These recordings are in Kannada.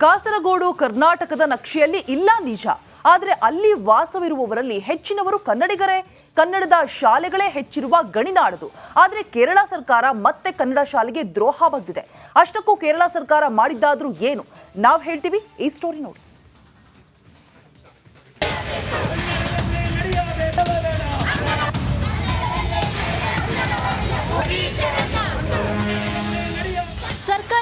ಕಾಸರಗೋಡು, ಕರ್ನಾಟಕದ ನಕ್ಷೆಯಲ್ಲಿ ಇಲ್ಲ ನಿಜ. ಆದರೆ ಅಲ್ಲಿ ವಾಸವಿರುವವರಲ್ಲಿ ಹೆಚ್ಚಿನವರು ಕನ್ನಡಿಗರೇ. ಕನ್ನಡದ ಶಾಲೆಗಳೇ ಹೆಚ್ಚಿರುವ ಗಣಿನಾಡದು. ಆದರೆ ಕೇರಳ ಸರ್ಕಾರ ಮತ್ತೆ ಕನ್ನಡ ಶಾಲೆಗೆ ದ್ರೋಹ ಅಷ್ಟಕ್ಕೂ ಕೇರಳ ಸರ್ಕಾರ ಮಾಡಿದ್ದಾದ್ರೂ ಏನು? ನಾವು ಹೇಳ್ತೀವಿ, ಈ ಸ್ಟೋರಿ ನೋಡಿ.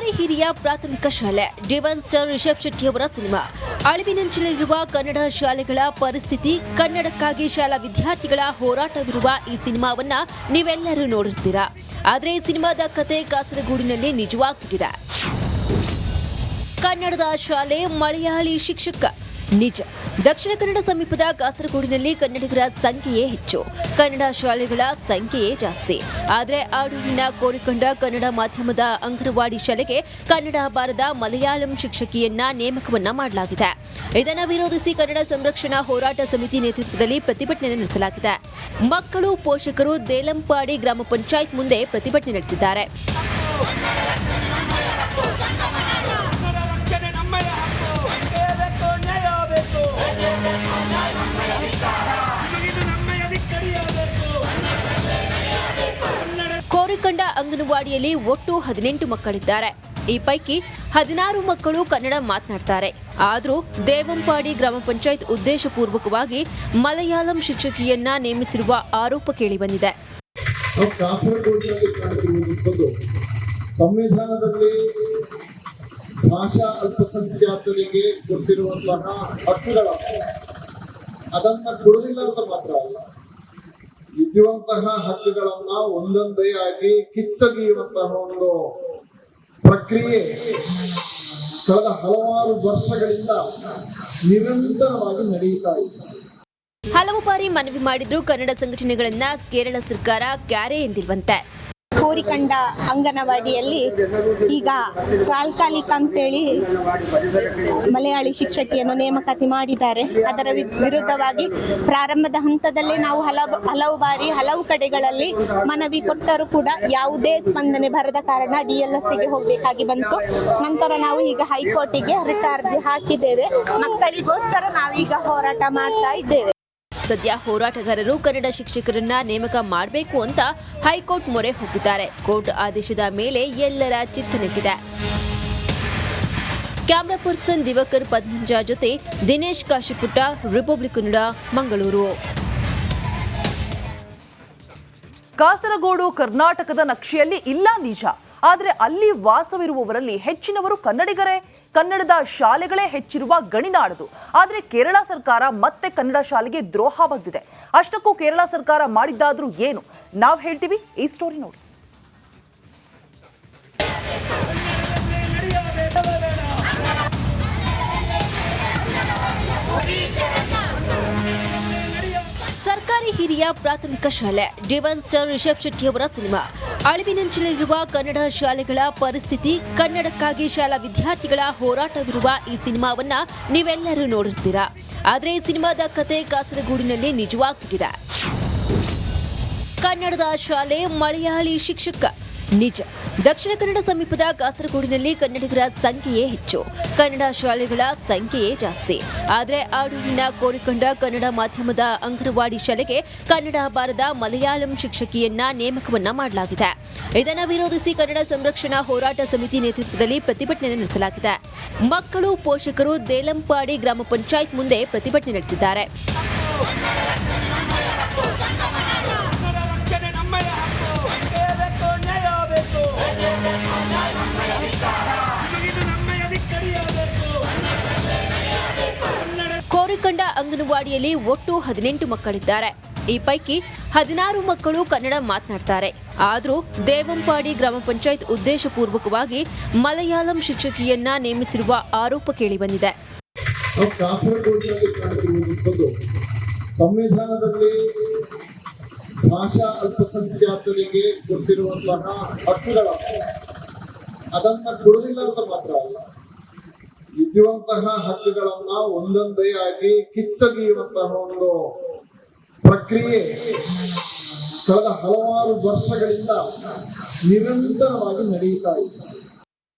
ಸರ್ಕಾರಿ ಹಿರಿಯ ಪ್ರಾಥಮಿಕ ಶಾಲೆ, ಡಿವನ್ ಸ್ಟಾರ್ ರಿಷಬ್ ಶೆಟ್ಟಿ ಅವರ ಸಿನಿಮಾ. ಅಳಿವಿನಂಚಿನಲ್ಲಿರುವ ಕನ್ನಡ ಶಾಲೆಗಳ ಪರಿಸ್ಥಿತಿ, ಕನ್ನಡಕ್ಕಾಗಿ ಶಾಲಾ ವಿದ್ಯಾರ್ಥಿಗಳ ಹೋರಾಟವಿರುವ ಈ ಸಿನಿಮಾವನ್ನ ನೀವೆಲ್ಲರೂ ನೋಡಿರ್ತೀರಾ? ಆದರೆ ಈ ಸಿನಿಮಾದ ಕತೆ ಕಾಸರಗೂಡಿನಲ್ಲಿ ನಿಜವಾಗ್ಬಿಟ್ಟಿದೆ. ಕನ್ನಡದ ಶಾಲೆ ಮಲಯಾಳಿ ಶಿಕ್ಷಕ ನಿಜ. ದಕ್ಷಿಣ ಕನ್ನಡ ಸಮೀಪದ ಕಾಸರಗೋಡಿನಲ್ಲಿ ಕನ್ನಡಿಗರ ಸಂಖ್ಯೆಯೇ ಹೆಚ್ಚು. ಕನ್ನಡ ಶಾಲೆಗಳ ಸಂಖ್ಯೆಯೇ ಜಾಸ್ತಿ. ಆದರೆ ಆಡೂರಿನ ಕೋರಿಕೊಂಡ ಕನ್ನಡ ಮಾಧ್ಯಮದ ಅಂಗನವಾಡಿ ಶಾಲೆಗೆ ಕನ್ನಡ ಬಾರದ ಮಲಯಾಳಂ ಶಿಕ್ಷಕಿಯನ್ನ ನೇಮಕವನ್ನ ಮಾಡಲಾಗಿದೆ. ಇದನ್ನು ವಿರೋಧಿಸಿ ಕನ್ನಡ ಸಂರಕ್ಷಣಾ ಹೋರಾಟ ಸಮಿತಿ ನೇತೃತ್ವದಲ್ಲಿ ಪ್ರತಿಭಟನೆ ನಡೆಸಲಾಗಿದೆ. ಮಕ್ಕಳು, ಪೋಷಕರು ದೇಲಂಪಾಡಿ ಗ್ರಾಮ ಪಂಚಾಯತ್ ಮುಂದೆ ಪ್ರತಿಭಟನೆ ನಡೆಸಿದ್ದಾರೆ. ಕೋರಿಕೊಂಡ ಅಂಗನವಾಡಿಯಲ್ಲಿ ಒಟ್ಟು ಹದಿನೆಂಟು ಮಕ್ಕಳಿದ್ದಾರೆ. ಈ ಪೈಕಿ ಹದಿನಾರು ಮಕ್ಕಳು ಕನ್ನಡ ಮಾತನಾಡ್ತಾರೆ. ಆದರೂ ದೇವಂಪಾಡಿ ಗ್ರಾಮ ಪಂಚಾಯತ್ ಉದ್ದೇಶಪೂರ್ವಕವಾಗಿ ಮಲಯಾಳಂ ಶಿಕ್ಷಕಿಯನ್ನ ನೇಮಿಸಿರುವ ಆರೋಪ ಕೇಳಿಬಂದಿದೆ. ಸಂವಿಧಾನದಲ್ಲಿ ಭಾಷಾ ಅಲ್ಪಸಂಖ್ಯಾತರಿಗೆ ಕೊಟ್ಟಿರುವಂತಹ ಹಕ್ಕುಗಳ ಅದನ್ನ ಕೊಡಲಿಲ್ಲ ಅಂತ ಮಾತ್ರ ಅಲ್ಲ. ಇದ್ದಿರುವಂತಹ ಹಕ್ಕುಗಳನ್ನ ಒಂದೊಂದೇ ಆಗಿ ಕಿತ್ತಗೆಯುವಂತಹ ಒಂದು ಪ್ರಕ್ರಿಯೆ ಕಳೆದ ಹಲವಾರು ವರ್ಷಗಳಿಂದ ನಿರಂತರವಾಗಿ ನಡೆಯುತ್ತಾ ಇದೆ. ಹಲವು ಬಾರಿ ಮನವಿ ಮಾಡಿದ್ರು ಕನ್ನಡ ಸಂಘಟನೆಗಳನ್ನ ಕೇರಳ ಸರ್ಕಾರ ಕ್ಯಾರೆ ಎಂದಿಲ್ವಂತೆ ಕೋರಿಕಂಡ ಅಂಗನವಾಡಿಯಲ್ಲಿ ಈಗ ತಾತ್ಕಾಲಿಕ ಅಂತೇಳಿ ಮಲಯಾಳಿ ಶಿಕ್ಷಕಿಯನ್ನು ನೇಮಕಾತಿ ಮಾಡಿದ್ದಾರೆ. ಅದರ ವಿರುದ್ಧವಾಗಿ ಪ್ರಾರಂಭದ ಹಂತದಲ್ಲೇ ನಾವು ಹಲವು ಹಲವು ಬಾರಿ ಹಲವು ಕಡೆಗಳಲ್ಲಿ ಮನವಿ ಕೊಟ್ಟರೂ ಕೂಡ ಯಾವುದೇ ಸ್ಪಂದನೆ ಬರದ ಕಾರಣ ಡಿ ಎಲ್ ಎಸ್ಗೆ ಹೋಗಬೇಕಾಗಿ ಬಂತು. ನಂತರ ನಾವು ಈಗ ಹೈಕೋರ್ಟಿಗೆ ರಿಟ್ ಅರ್ಜಿ ಹಾಕಿದ್ದೇವೆ. ಮಕ್ಕಳಿಗೋಸ್ಕರ ನಾವೀಗ ಹೋರಾಟ ಮಾಡ್ತಾ ಇದ್ದೇವೆ. ಸದ್ಯ ಹೋರಾಟಗಾರರು ಕನ್ನಡ ಶಿಕ್ಷಕರನ್ನ ನೇಮಕ ಮಾಡಬೇಕು ಅಂತ ಹೈಕೋರ್ಟ್ ಮೊರೆ ಹೋಗಿದ್ದಾರೆ. ಕೋರ್ಟ್ ಆದೇಶದ ಮೇಲೆ ಎಲ್ಲರ ಚಿತ್ತನೆಗಿದೆ ಕ್ಯಾಮ್ರಾ ಪರ್ಸನ್ ದಿವಕರ್ ಪದ್ಮಂಜ ಜೊತೆ ದಿನೇಶ್ ಕಾಶಿಪುಟ್ಟ, ರಿಪಬ್ಲಿಕ್ ಕನ್ನಡ, ಮಂಗಳೂರು. ಕಾಸರಗೋಡು, ಕರ್ನಾಟಕದ ನಕ್ಷೆಯಲ್ಲಿ ಇಲ್ಲ ನಿಜ. ಆದರೆ ಅಲ್ಲಿ ವಾಸವಿರುವವರಲ್ಲಿ ಹೆಚ್ಚಿನವರು ಕನ್ನಡಿಗರೇ. ಕನ್ನಡದ ಶಾಲೆಗಳೇ ಹೆಚ್ಚಿರುವ ಗಣಿನಾಡದು ಆದರೆ ಕೇರಳ ಸರ್ಕಾರ ಮತ್ತೆ ಕನ್ನಡ ಶಾಲೆಗೆ ದ್ರೋಹ ಬಗ್ದಿದೆ ಅಷ್ಟಕ್ಕೂ ಕೇರಳ ಸರ್ಕಾರ ಮಾಡಿದ್ದಾದ್ರೂ ಏನು? ನಾವು ಹೇಳ್ತೀವಿ ಈ ಸ್ಟೋರಿ ನೋಡಿ. ಸರ್ಕಾರಿ ಹಿರಿಯ ಪ್ರಾಥಮಿಕ ಶಾಲೆ, ಡಿವನ್ ಸ್ಟಾರ್ ರಿಷಬ್ ಶೆಟ್ಟಿ ಅವರ ಸಿನಿಮಾ. ಅಳಿವಿನಂಚಿನಲ್ಲಿರುವ ಕನ್ನಡ ಶಾಲೆಗಳ ಪರಿಸ್ಥಿತಿ, ಕನ್ನಡಕ್ಕಾಗಿ ಶಾಲಾ ವಿದ್ಯಾರ್ಥಿಗಳ ಹೋರಾಟವಿರುವ ಈ ಸಿನಿಮಾವನ್ನ ನೀವೆಲ್ಲರೂ ನೋಡಿರ್ತೀರಾ. ಆದರೆ ಈ ಸಿನಿಮಾದ ಕತೆ ಕಾಸರಗೂಡಿನಲ್ಲಿ ನಿಜವಾಗ್ಬಿಟ್ಟಿದೆ. ಕನ್ನಡದ ಶಾಲೆ ಮಲಯಾಳಿ ಶಿಕ್ಷಕ ನಿಜ. ದಕ್ಷಿಣ ಕನ್ನಡ ಸಮೀಪದ ಕಾಸರಗೋಡಿನಲ್ಲಿ ಕನ್ನಡಿಗರ ಸಂಖ್ಯೆಯೇ ಹೆಚ್ಚು. ಕನ್ನಡ ಶಾಲೆಗಳ ಸಂಖ್ಯೆಯೇ ಜಾಸ್ತಿ. ಆದರೆ ಆಡೂರಿನ ಕೋರಿಕೊಂಡ ಕನ್ನಡ ಮಾಧ್ಯಮದ ಅಂಗನವಾಡಿ ಶಾಲೆಗೆ ಕನ್ನಡ ಬಾರದ ಮಲಯಾಳಂ ಶಿಕ್ಷಕಿಯನ್ನ ನೇಮಕವನ್ನ ಮಾಡಲಾಗಿದೆ. ಇದನ್ನು ವಿರೋಧಿಸಿ ಕನ್ನಡ ಸಂರಕ್ಷಣಾ ಹೋರಾಟ ಸಮಿತಿ ನೇತೃತ್ವದಲ್ಲಿ ಪ್ರತಿಭಟನೆ ನಡೆಸಲಾಗಿದೆ. ಮಕ್ಕಳು, ಪೋಷಕರು ದೇಲಂಪಾಡಿ ಗ್ರಾಮ ಪಂಚಾಯತ್ ಮುಂದೆ ಪ್ರತಿಭಟನೆ ನಡೆಸಿದ್ದಾರೆ. ಅಂಗನವಾಡಿಯಲ್ಲಿ ಒಟ್ಟು ಹದಿನೆಂಟು ಮಕ್ಕಳಿದ್ದಾರೆ. ಈ ಪೈಕಿ ಹದಿನಾರು ಮಕ್ಕಳು ಕನ್ನಡ ಮಾತನಾಡ್ತಾರೆ. ಆದರೂ ದೇವಂಪಾಡಿ ಗ್ರಾಮ ಪಂಚಾಯತ್ ಉದ್ದೇಶಪೂರ್ವಕವಾಗಿ ಮಲಯಾಳಂ ಶಿಕ್ಷಕಿಯನ್ನ ನೇಮಿಸಿರುವ ಆರೋಪ ಕೇಳಿಬಂದಿದೆ. ಸಂವಿಧಾನದಲ್ಲಿ ಭಾಷಾ ಅಲ್ಪಸಂಖ್ಯಾತರಿಗೆ ಕೊಟ್ಟಿರುವಂತಹ ಹಕ್ಕುಗಳ ಅದನ್ನ ಕೊಡಲಿಲ್ಲ ಅಂತ ಮಾತ್ರ ಅಲ್ಲ. ಇದ್ದಿರುವಂತಹ ಹಕ್ಕುಗಳನ್ನ ಒಂದೊಂದೇ ಆಗಿ ಕಿತ್ತೊಗೆಯುವಂತಹ ಒಂದು ಪ್ರಕ್ರಿಯೆ ಕಳೆದ ಹಲವಾರು ವರ್ಷಗಳಿಂದ ನಿರಂತರವಾಗಿ ನಡೆಯುತ್ತಾ ಇದೆ.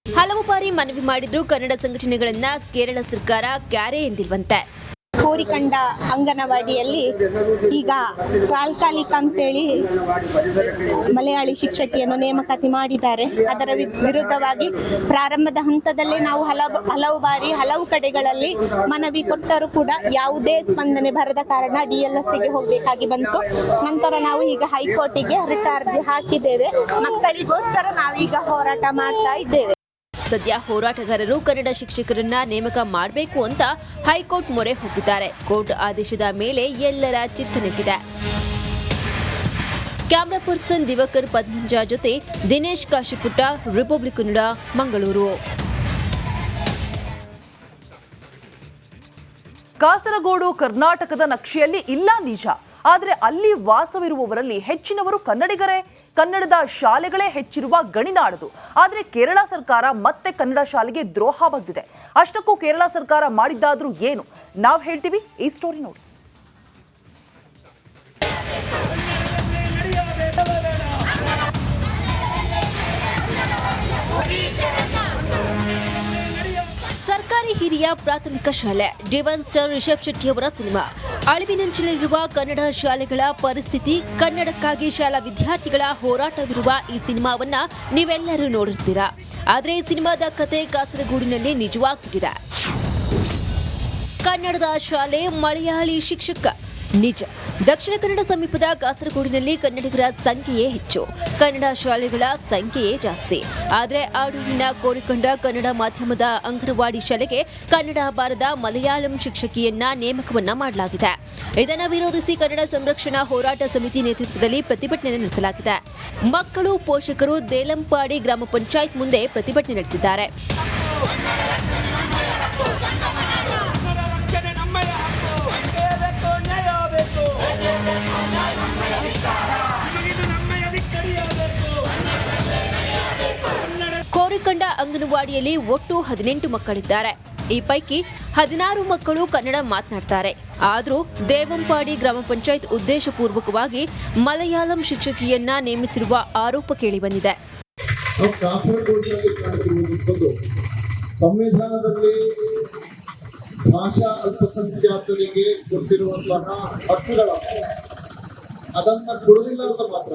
ಹಲವು ಬಾರಿ ಮನವಿ ಮಾಡಿದ್ರು ಕನ್ನಡ ಸಂಘಟನೆಗಳನ್ನ ಕೇರಳ ಸರ್ಕಾರ ಕ್ಯಾರೆ ಎಂದಿಲ್ವಂತೆ ಕೋರಿಕಂಡ ಅಂಗನವಾಡಿಯಲ್ಲಿ ಈಗ ತಾತ್ಕಾಲಿಕ ಅಂತೇಳಿ ಮಲಯಾಳಿ ಶಿಕ್ಷಕಿಯನ್ನು ನೇಮಕಾತಿ ಮಾಡಿದ್ದಾರೆ. ಅದರ ವಿರುದ್ಧವಾಗಿ ಪ್ರಾರಂಭದ ಹಂತದಲ್ಲೇ ನಾವು ಹಲವು ಹಲವು ಬಾರಿ ಹಲವು ಕಡೆಗಳಲ್ಲಿ ಮನವಿ ಕೊಟ್ಟರೂ ಕೂಡ ಯಾವುದೇ ಸ್ಪಂದನೆ ಬರದ ಕಾರಣ ಡಿ ಎಲ್ಗೆ ಹೋಗಬೇಕಾಗಿ ಬಂತು. ನಂತರ ನಾವು ಈಗ ಹೈಕೋರ್ಟಿಗೆ ರಿಟ್ ಅರ್ಜಿ ಹಾಕಿದ್ದೇವೆ. ಮಕ್ಕಳಿಗೋಸ್ಕರ ನಾವೀಗ ಹೋರಾಟ ಮಾಡ್ತಾ ಇದ್ದೇವೆ. ಸದ್ಯ ಹೋರಾಟಗಾರರು ಕನ್ನಡ ಶಿಕ್ಷಕರನ್ನ ನೇಮಕ ಮಾಡಬೇಕು ಅಂತ ಹೈಕೋರ್ಟ್ ಮೊರೆ ಹೋಗಿದ್ದಾರೆ. ಕೋರ್ಟ್ ಆದೇಶದ ಮೇಲೆ ಎಲ್ಲರ ಚಿತ್ತ ನೆಟ್ಟಿದೆ ಕ್ಯಾಮ್ರಾ ಪರ್ಸನ್ ದಿವಕರ್ ಪದ್ಮಂಜ ಜೊತೆ ದಿನೇಶ್ ಕಾಶಿಪುಟ್ಟ, ರಿಪಬ್ಲಿಕ್ ಕನ್ನಡ, ಮಂಗಳೂರು. ಕಾಸರಗೋಡು, ಕರ್ನಾಟಕದ ನಕ್ಷೆಯಲ್ಲಿ ಇಲ್ಲ ನಿಜ. ಆದರೆ ಅಲ್ಲಿ ವಾಸವಿರುವವರಲ್ಲಿ ಹೆಚ್ಚಿನವರು ಕನ್ನಡಿಗರೇ. ಕನ್ನಡದ ಶಾಲೆಗಳೇ ಹೆಚ್ಚಿರುವ ಗಣಿನಾಡದು ಆದರೆ ಕೇರಳ ಸರ್ಕಾರ ಮತ್ತೆ ಕನ್ನಡ ಶಾಲೆಗೆ ದ್ರೋಹ ಅಷ್ಟಕ್ಕೂ ಕೇರಳ ಸರ್ಕಾರ ಮಾಡಿದ್ದಾದ್ರೂ ಏನು? ನಾವು ಹೇಳ್ತೀವಿ, ಈ ಸ್ಟೋರಿ ನೋಡಿ. ಹಿರಿಯ ಪ್ರಾಥಮಿಕ ಶಾಲೆ, ಡಿವನ್ ಸ್ಟಾರ್ ರಿಷಬ್ ಶೆಟ್ಟಿಯವರ ಸಿನಿಮಾ. ಅಳಿವಿನಂಚಿನಲ್ಲಿರುವ ಕನ್ನಡ ಶಾಲೆಗಳ ಪರಿಸ್ಥಿತಿ, ಕನ್ನಡಕ್ಕಾಗಿ ಶಾಲಾ ವಿದ್ಯಾರ್ಥಿಗಳ ಹೋರಾಟವಿರುವ ಈ ಸಿನಿಮಾವನ್ನ ನೀವೆಲ್ಲರೂ ನೋಡಿರ್ತೀರಾ. ಆದರೆ ಈ ಸಿನಿಮಾದ ಕತೆ ಕಾಸರಗೂಡಿನಲ್ಲಿ ನಿಜವಾಗ್ಬಿಟ್ಟಿದೆ. ಕನ್ನಡದ ಶಾಲೆ ಮಲಯಾಳಿ ಶಿಕ್ಷಕ ನಿಜ. ದಕ್ಷಿಣ ಕನ್ನಡ ಸಮೀಪದ ಕಾಸರಗೋಡಿನಲ್ಲಿ ಕನ್ನಡಿಗರ ಸಂಖ್ಯೆಯೇ ಹೆಚ್ಚು. ಕನ್ನಡ ಶಾಲೆಗಳ ಸಂಖ್ಯೆಯೇ ಜಾಸ್ತಿ. ಆದರೆ ಆಡೂರಿನ ಕೋರಿಕೊಂಡ ಕನ್ನಡ ಮಾಧ್ಯಮದ ಅಂಗನವಾಡಿ ಶಾಲೆಗೆ ಕನ್ನಡ ಬಾರದ ಮಲಯಾಳಂ ಶಿಕ್ಷಕಿಯನ್ನ ನೇಮಕವನ್ನ ಮಾಡಲಾಗಿದೆ. ಇದನ್ನು ವಿರೋಧಿಸಿ ಕನ್ನಡ ಸಂರಕ್ಷಣಾ ಹೋರಾಟ ಸಮಿತಿ ನೇತೃತ್ವದಲ್ಲಿ ಪ್ರತಿಭಟನೆ ನಡೆಸಲಾಗಿದೆ. ಮಕ್ಕಳು, ಪೋಷಕರು ದೇಲಂಪಾಡಿ ಗ್ರಾಮ ಪಂಚಾಯತ್ ಮುಂದೆ ಪ್ರತಿಭಟನೆ ನಡೆಸಿದ್ದಾರೆ. ಕೋರಿಕೊಂಡ ಅಂಗನವಾಡಿಯಲ್ಲಿ ಒಟ್ಟು ಹದಿನೆಂಟು ಮಕ್ಕಳಿದ್ದಾರೆ. ಈ ಪೈಕಿ ಹದಿನಾರು ಮಕ್ಕಳು ಕನ್ನಡ ಮಾತನಾಡ್ತಾರೆ. ಆದರೂ ದೇವಂಪಾಡಿ ಗ್ರಾಮ ಪಂಚಾಯತ್ ಉದ್ದೇಶಪೂರ್ವಕವಾಗಿ ಮಲಯಾಳಂ ಶಿಕ್ಷಕಿಯನ್ನ ನೇಮಿಸಿರುವ ಆರೋಪ ಕೇಳಿಬಂದಿದೆ. ಸಂವಿಧಾನದಲ್ಲಿ ಭಾಷಾ ಅಲ್ಪಸಂಖ್ಯಾತರಿಗೆ ಕೊಟ್ಟಿರುವಂತಹ ಹಕ್ಕುಗಳ ಅದನ್ನ ಕೊಡಲಿಲ್ಲ ಅಂತ ಮಾತ್ರ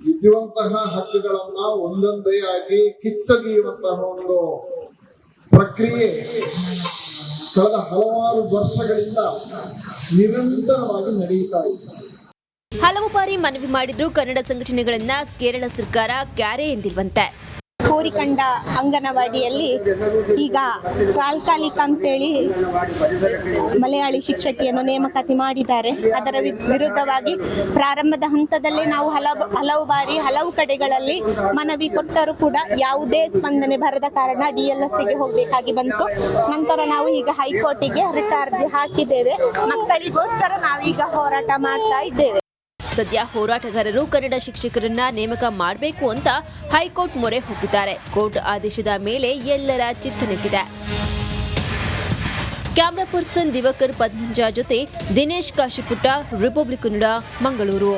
ಇದ್ದಿರುವಂತಹ ಹಕ್ಕುಗಳನ್ನ ಒಂದೊಂದೇ ಆಗಿ ಕಿತ್ತೊಗೆಯುವಂತಹ ಒಂದು ಪ್ರಕ್ರಿಯೆ ಕಳೆದ ಹಲವಾರು ವರ್ಷಗಳಿಂದ ನಿರಂತರವಾಗಿ ನಡೆಯುತ್ತಾ ಇದೆ. ಹಲವು ಬಾರಿ ಮನವಿ ಮಾಡಿದ್ರು ಕನ್ನಡ ಸಂಘಟನೆಗಳನ್ನ ಕೇರಳ ಸರ್ಕಾರ ಕ್ಯಾರೆ ಎಂದಿಲ್ವಂತೆ ಕೋರಿಕಂಡ ಅಂಗನವಾಡಿಯಲ್ಲಿ ಈಗ ತಾಲ್ಕಾಲಿಕ ಅಂತೇಳಿ ಮಲಯಾಳಿ ಶಿಕ್ಷಕಿಯನ್ನು ನೇಮಕಾತಿ ಮಾಡಿದ್ದಾರೆ. ಅದರ ವಿರುದ್ಧವಾಗಿ ಪ್ರಾರಂಭದ ಹಂತದಲ್ಲೇ ನಾವು ಹಲವು ಹಲವು ಬಾರಿ ಹಲವು ಕಡೆಗಳಲ್ಲಿ ಮನವಿ ಕೊಟ್ಟರೂ ಕೂಡ ಯಾವುದೇ ಸ್ಪಂದನೆ ಬರದ ಕಾರಣ ಡಿ ಎಲ್ಗೆ ಹೋಗಬೇಕಾಗಿ ಬಂತು. ನಂತರ ನಾವು ಈಗ ಹೈಕೋರ್ಟಿಗೆ ರಿಟ್ ಅರ್ಜಿ ಹಾಕಿದ್ದೇವೆ. ಮಕ್ಕಳಿಗೋಸ್ಕರ ನಾವೀಗ ಹೋರಾಟ ಮಾಡ್ತಾ ಇದ್ದೇವೆ. ಸದ್ಯ ಹೋರಾಟಗಾರರು ಕನ್ನಡ ಶಿಕ್ಷಕರನ್ನ ನೇಮಕ ಮಾಡಬೇಕು ಅಂತ ಹೈಕೋರ್ಟ್ ಮೊರೆ ಹೋಗಿದ್ದಾರೆ. ಕೋರ್ಟ್ ಆದೇಶದ ಮೇಲೆ ಎಲ್ಲರ ಚಿತ್ತ ನೆಟ್ಟಿದೆ ಕ್ಯಾಮ್ರಾ ಪರ್ಸನ್ ದಿವಕರ್ ಪದ್ಮಂಜ ಜೊತೆ ದಿನೇಶ್ ಕಾಶಿಪುಟ್ಟ ರಿಪಬ್ಲಿಕ್ ಕನ್ನಡ, ಮಂಗಳೂರು.